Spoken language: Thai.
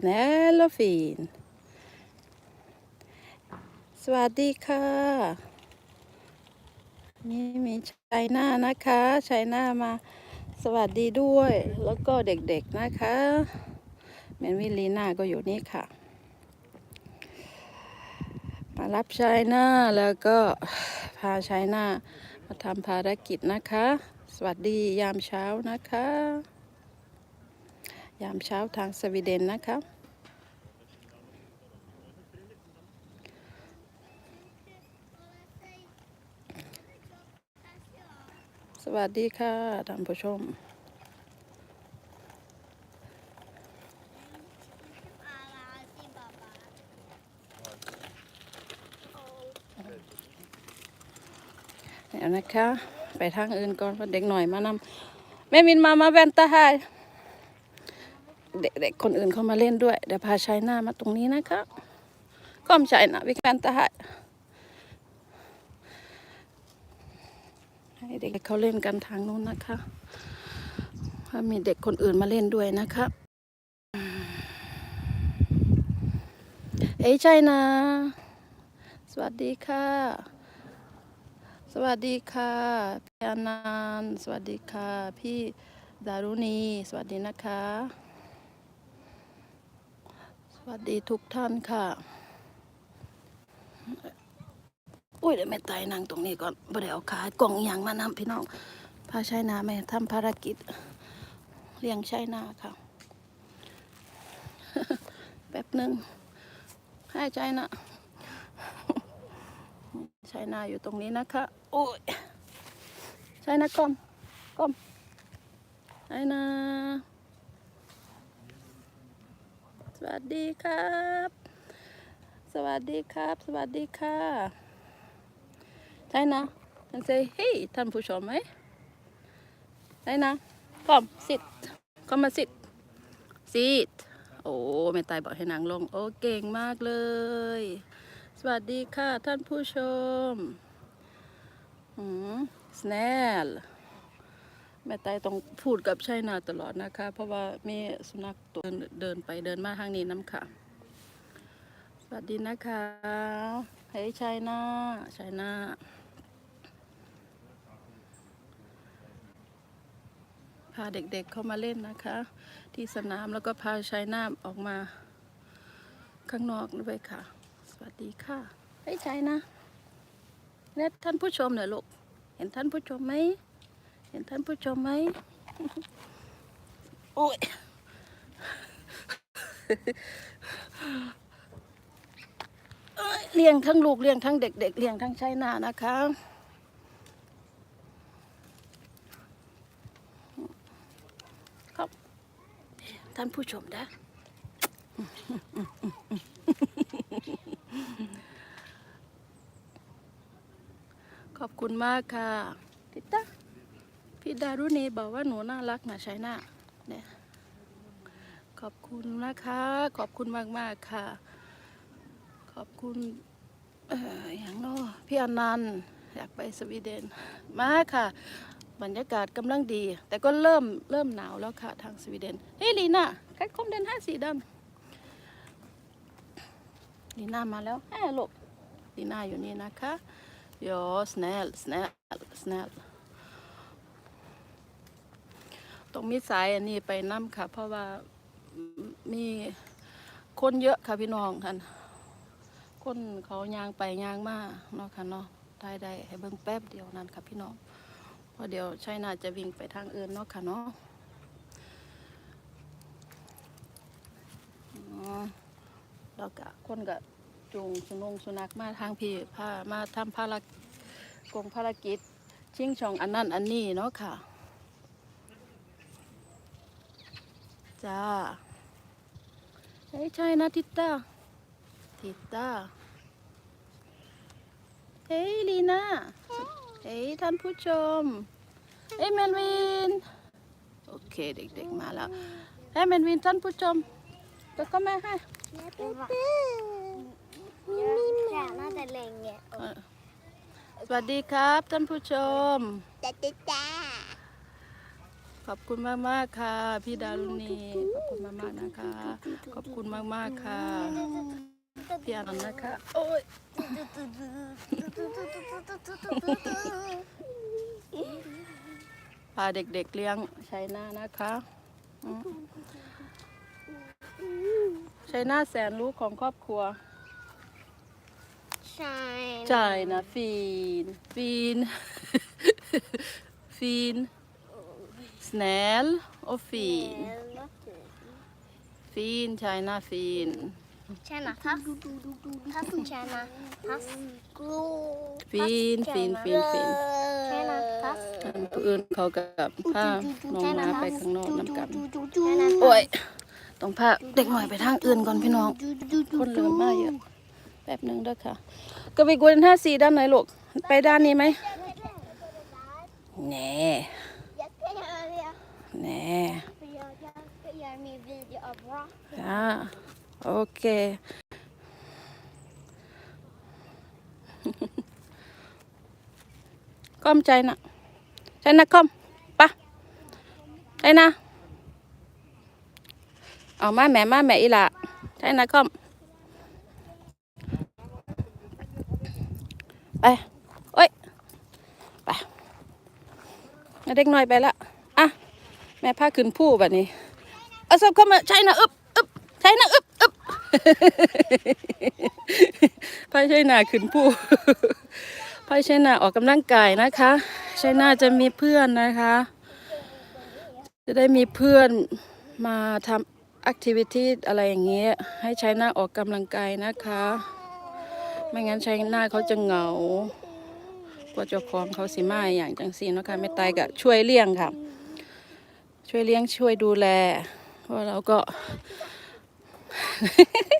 snäll och fin สวัสดีค่ะนี่มีชัยหน้านะคะชัยหน้ามาสวัสดีด้วย แล้วก็เด็กๆนะคะแมนวิลีน่าก็อยู่นี่ค่ะ มารับชัยหน้าแล้วก็พาชัยหน้ามาทำภารกิจนะคะ สวัสดียามเช้านะคะ ยามเช้าทางสวีเดนนะคะ สวัสดีค่ะท่านผู้ชม เดี๋ยวนะคะ ไปทางอื่นก่อนเพราะเด็กหน่อยมานำแม่มินมามาแวนตาไฮ เด็กๆคนอื่นเข้ามาเล่นด้วยเดี๋ยวพาชายหน้ามาตรงนี้นะคะก้อมชายหน้าวิการตาไฮให้เด็กเขาเล่นกันทางนู้นนะคะถ้ามีเด็กคนอื่นมาเล่นด้วยนะคะเอ้ยชายนาสวัสดีค่ะ สวัสดีค่ะพี่อนันต์สวัสดีค่ะ พี่ดารุณี สวัสดีนะคะ วัสดีทุกท่านค่ะ อุ้ยเดี๋ยวแม่ตายนั่งตรงนี้ก่อนบ่ได้เอาขากล่องอย่างมานำพี่น้องพาใช้นาแม่ทำภารกิจเลี้ยงใช้นาค่ะ แป๊บหนึ่งให้ใจนะใช้นาอยู่ตรงนี้นะคะโอ้ยใช้นะก้มก้มใช้นา สวัสดีครับ สวัสดีครับ สวัสดีค่ะ ใช่นะฉัน say hey ท่านผู้ชมไหมใช่นะก้ม sit เข้ามา sit sit โอ้แม่ตายบอกให้นางลง โอ้เก่งมากเลย สวัสดีค่ะท่านผู้ชม อืมส แม่ไตต้องพูดกับชัยนาตลอดนะคะ เพราะว่ามีสุนัขตัวเดินไปเดินมาทางนี้น้ำค่ะ สวัสดีนะคะเฮ้ยชัยนาชัยนาพาเด็กๆเข้ามาเล่นนะคะ ที่สนามแล้วก็พาชัยนาออกมา ข้างนอกด้วยค่ะ สวัสดีค่ะเฮ้ยชัยนะเน็ตท่านผู้ชมหน่อยลูกเห็นท่านผู้ชมไหม เห็นท่านผู้ชมไหมโอ้ยเลี้ยงทั้งลูกเลี้ยงทั้งเด็ก ๆเลี้ยงทั้งชายนานะคะครับท่านผู้ชมนะขอบคุณมากค่ะ พี่ดารุณีบอกว่าหนูน่ารักนะใช่น่าเนี่ยขอบคุณนะคะ ขอบคุณมากมากค่ะ ขอบคุณออย่างเนอพี่อนันต์อยากไปสวีเดนมาค่ะ บรรยากาศกำลังดี แต่ก็เริ่มเริ่มหนาวแล้วค่ะ ทางสวีเดนเฮ้ยลีน่าใครคอมเดนห้าสีดำลีน่ามาแล้วแอบหลูกลีน่าอยู่นี่นะคะ Ja, snäll, snäll, snäll ต้องมีสายอันนี้ไปน้ำค่ะ เพราะว่ามีคนเยอะค่ะพี่น้องท่านคนเขายางไปยางมาเนาะค่ะเนาะได้ได้ให้เบิ่งแป๊บเดียวนั่นค่ะพี่น้องเพราะเดี๋ยวใช่น่าจะวิ่งไปทางอื่นเนาะค่ะเนาะแล้วก็คนก็จูงสุนงสุนัขมาทางพี่พามาทำภารกิจกงภารกิจ ชิงช่องอันนั้นอันนี้เนาะค่ะ จ้าเฮ้ยใช่นะทิตตาทิตตาเฮ้ยลีน่าเฮ้ยท่านผู้ชม เฮ้ยแมนวิน โอเคเด็กๆมาแล้ว เฮ้ยแมนวินท่านผู้ชมแล้วก็แม่ให้ Jag tränade länge. เออสวัสดีครับท่านผู้ชม Da, da, da. ขอบคุณมากมากๆค่ะ พี่ดารุณีขอบคุณมากมากๆนะคะ ขอบคุณมากมากๆค่ะพี่อนันต์นะคะโอ้ยพาเด็กๆเลี้ยงชัยนานะคะอืมชัยนาแสนรู้ของครอบครัวใช่ใช่นะฟีนฟีนฟีน snäll och fin fin China fin ใช่นะทัสทัสใช่นะทัสกลู fin fin fin fin ใช่นะทัสอันผู้อื่นเขากับพาน้องมาไปข้างนอกน้ำกันใช่นะโอ้ยต้องพาเด็กหน่อยไปทางอื่นก่อนพี่น้อง คนเริ่มมาเยอะแป๊บหนึงเด้อค่ะก็ไปกวนท่าสีด้านไหนลูก ไปด้านนี้ไหมแน่ แน่ Jag med video av bra. จ้าโอเคก้อมใจนะใจนะก้อมปะใจนะเอามาแม่มาแม่อีหละใจนะก้อมไปโอ้ยไปเอาเด็กน้อยไปละอะแม่พาขึ้นผู้แบบนี้เอาสับเข้ามาใช่นะอึบอึบใช่นะอึบอึบพาใช่นาขึ้นผู้พาใช่นาออกกำลังกายนะคะ ใช่นาจะมีเพื่อนนะคะ จะได้มีเพื่อนมาทำแอคทิวิตี้อะไรอย่างเงี้ยให้ใช้หน้าออกกำลังกายนะคะ ไม่งั้นใช้หน้าเขาจะเหงากลัวเจ้าของเขาสิมาอย่างจังสีนะคะไม่ตายก็ช่วยเลี้ยงค่ะ ช่วยเลี้ยงช่วยดูแลเพราะเราก็